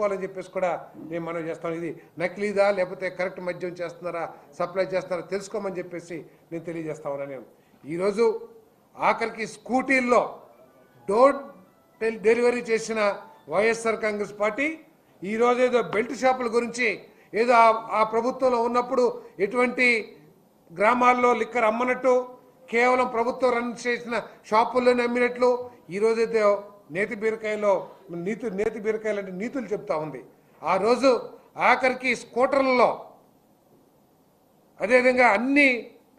తెలుసుకోవాలని చెప్పేసి కూడా నేను మనం చేస్తాను ఇది నకిలీదా లేకపోతే కరెక్ట్ మద్యం చేస్తున్నారా సప్లై చేస్తున్నారా తెలుసుకోమని చెప్పేసి నేను తెలియజేస్తా ఉన్నాను. నేను ఈరోజు ఆఖరికి స్కూటీల్లో డోర్ డెలివరీ చేసిన వైఎస్ఆర్ కాంగ్రెస్ పార్టీ ఈరోజు ఏదో బెల్ట్ షాపుల గురించి ఏదో ఆ- ఆ ప్రభుత్వంలో ఉన్నప్పుడు ఎటువంటి గ్రామాల్లో లిక్కర్ అమ్మనట్టు కేవలం ప్రభుత్వం రన్ చేసిన షాపుల్లోనే అమ్మినట్లు ఈరోజైతే నేతి బీరకాయలో నీతు నేతి బీరకాయలు నీతులు చెప్తా ఉంది. ఆ రోజు ఆఖరికి స్కూటర్లలో అదేవిధంగా అన్ని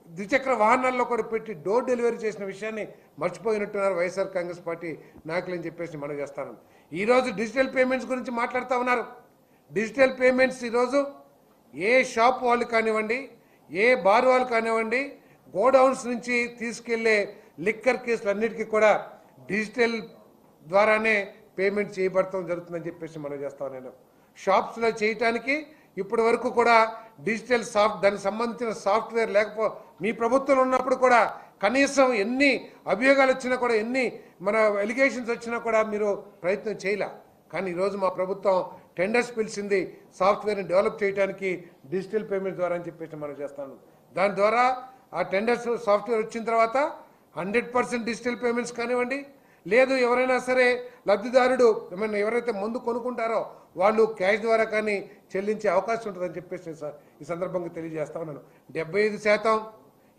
ద్విచక్ర వాహనాల్లో కూడా పెట్టి డోర్ డెలివరీ చేసిన విషయాన్ని మర్చిపోయినట్టున్నారు వైఎస్ఆర్ కాంగ్రెస్ పార్టీ నాయకులు అని చెప్పేసి మనం చేస్తాను. ఈరోజు డిజిటల్ పేమెంట్స్ గురించి మాట్లాడుతూ ఉన్నారు. డిజిటల్ పేమెంట్స్ ఈరోజు ఏ షాప్ వాళ్ళు కానివ్వండి ఏ బార్ వాళ్ళు కానివ్వండి గోడౌన్స్ నుంచి తీసుకెళ్ళే లిక్కర్ కేసులు అన్నిటికీ కూడా డిజిటల్ ద్వారానే పేమెంట్ చేయబడటం జరుగుతుందని చెప్పేసి మనం చేస్తాం నేను షాప్స్లో చేయటానికి ఇప్పటి వరకు కూడా డిజిటల్ సాఫ్ట్ దానికి సంబంధించిన సాఫ్ట్వేర్ లేకపో మీ ప్రభుత్వంలో ఉన్నప్పుడు కూడా కనీసం ఎన్ని అభియోగాలు వచ్చినా కూడా ఎన్ని మన ఎలిగేషన్స్ వచ్చినా కూడా మీరు ప్రయత్నం చేయలే. కానీ ఈరోజు మా ప్రభుత్వం టెండర్స్ పిలిచింది సాఫ్ట్వేర్ని డెవలప్ చేయడానికి డిజిటల్ పేమెంట్ ద్వారా అని చెప్పేసి మనం చేస్తాను దాని ద్వారా ఆ టెండర్స్ సాఫ్ట్వేర్ వచ్చిన తర్వాత హండ్రెడ్ పర్సెంట్ డిజిటల్ పేమెంట్స్ కానివ్వండి లేదు ఎవరైనా సరే లబ్ధిదారుడు ఏమైనా ఎవరైతే మందు కొనుక్కుంటారో వాళ్ళు క్యాష్ ద్వారా కానీ చెల్లించే అవకాశం ఉంటుందని చెప్పేసి ఈ సందర్భంగా తెలియజేస్తా ఉన్నాను. డెబ్బై ఐదు శాతం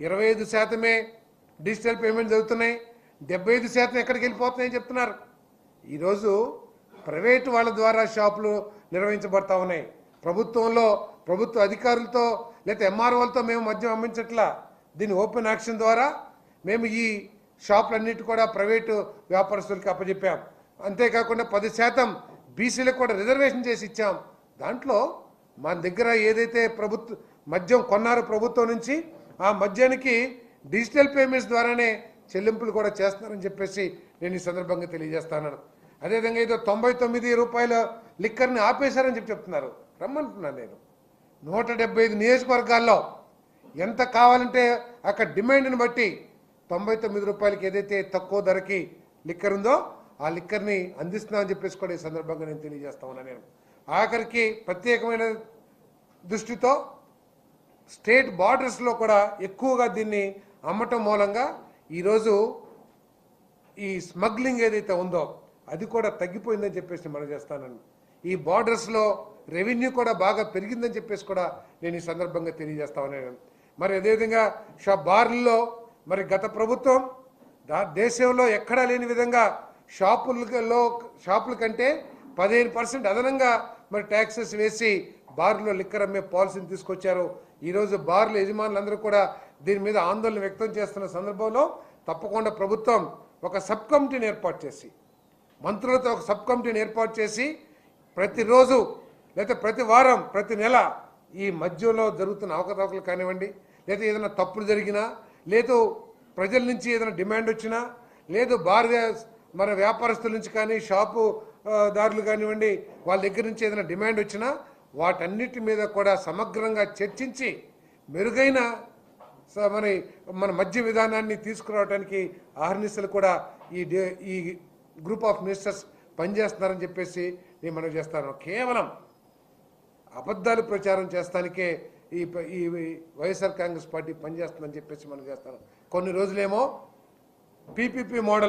ఇరవై ఐదు శాతమే డిజిటల్ పేమెంట్ జరుగుతున్నాయి. డెబ్బై ఐదు శాతం ఎక్కడికి వెళ్ళిపోతున్నాయని చెప్తున్నారు. ఈరోజు ప్రైవేటు వాళ్ళ ద్వారా షాపులు నిర్వహించబడతా ఉన్నాయి. ప్రభుత్వంలో ప్రభుత్వ అధికారులతో లేకపోతే ఎంఆర్ఓలతో మేము మద్యం అమ్మించట్లా. దీని ఓపెన్ యాక్షన్ ద్వారా మేము ఈ షాపులన్నిటి కూడా ప్రైవేటు వ్యాపారస్తులకి అప్పచెప్పాం అంతేకాకుండా పది శాతం బీసీలకు కూడా రిజర్వేషన్ చేసి ఇచ్చాం. దాంట్లో మన దగ్గర ఏదైతే ప్రభుత్వ మద్యం కొన్నారో ప్రభుత్వం నుంచి ఆ మద్యానికి డిజిటల్ పేమెంట్స్ ద్వారానే చెల్లింపులు కూడా చేస్తున్నారని చెప్పేసి నేను ఈ సందర్భంగా తెలియజేస్తాను అదేవిధంగా ఏదో తొంభై తొమ్మిది రూపాయల లిక్కర్ని ఆపేశారని చెప్పి చెప్తున్నారు. రమ్మంటున్నాను నేను. నూట డెబ్బై ఐదు నియోజకవర్గాల్లో ఎంత కావాలంటే అక్కడ డిమాండ్ని బట్టి తొంభై తొమ్మిది రూపాయలకి ఏదైతే తక్కువ ధరకి లిక్కర్ ఉందో ఆ లిక్కర్ని అందిస్తున్నామని చెప్పేసి కూడా ఈ సందర్భంగా నేను తెలియజేస్తా ఉన్నాను నేను. ఆఖరికి ప్రత్యేకమైన దృష్టితో స్టేట్ బార్డర్స్లో కూడా ఎక్కువగా దీన్ని అమ్మటం మూలంగా ఈరోజు ఈ స్మగ్లింగ్ ఏదైతే ఉందో అది కూడా తగ్గిపోయిందని చెప్పేసి మనం చేస్తానని. ఈ బార్డర్స్లో రెవెన్యూ కూడా బాగా పెరిగిందని చెప్పేసి కూడా నేను ఈ సందర్భంగా తెలియజేస్తా ఉన్నాను. మరి అదేవిధంగా షా బార్లలో మరి గత ప్రభుత్వం దా దేశంలో ఎక్కడా లేని విధంగా షాపులలో షాపుల కంటే పదిహేను పర్సెంట్ అదనంగా మరి ట్యాక్సెస్ వేసి బార్లో లిక్కర్ అమ్మే పాలసీని తీసుకొచ్చారు. ఈరోజు బార్ల యజమానులందరూ కూడా దీని మీద ఆందోళన వ్యక్తం చేస్తున్న సందర్భంలో తప్పకుండా ప్రభుత్వం ఒక సబ్ కమిటీని ఏర్పాటు చేసి మంత్రులతో ఒక సబ్ కమిటీని ఏర్పాటు చేసి ప్రతిరోజు లేదా ప్రతి వారం ప్రతి నెల ఈ మధ్యలో జరుగుతున్న అవకతవకలు కానివ్వండి లేదా ఏదైనా తప్పులు జరిగినా లేదు ప్రజల నుంచి ఏదైనా డిమాండ్ వచ్చినా లేదు బార్ మన వ్యాపారస్తుల నుంచి కానీ షాపు దారులు కానివ్వండి వాళ్ళ దగ్గర నుంచి ఏదైనా డిమాండ్ వచ్చినా వాటన్నిటి మీద కూడా సమగ్రంగా చర్చించి మెరుగైన స- మన మన మధ్య విధానాన్ని తీసుకురావడానికి ఆహర్నిశలు కూడా ఈ డే- ఈ గ్రూప్ ఆఫ్ మినిస్టర్స్ పనిచేస్తున్నారని చెప్పేసి నేను మనం చేస్తాను. కేవలం అబద్ధాలు ప్రచారం చేస్తానికే ఈ ఈ వైఎస్ఆర్ కాంగ్రెస్ పార్టీ పనిచేస్తుందని చెప్పేసి మనం చేస్తాను కొన్ని రోజులేమో పీపీపీ మోడల్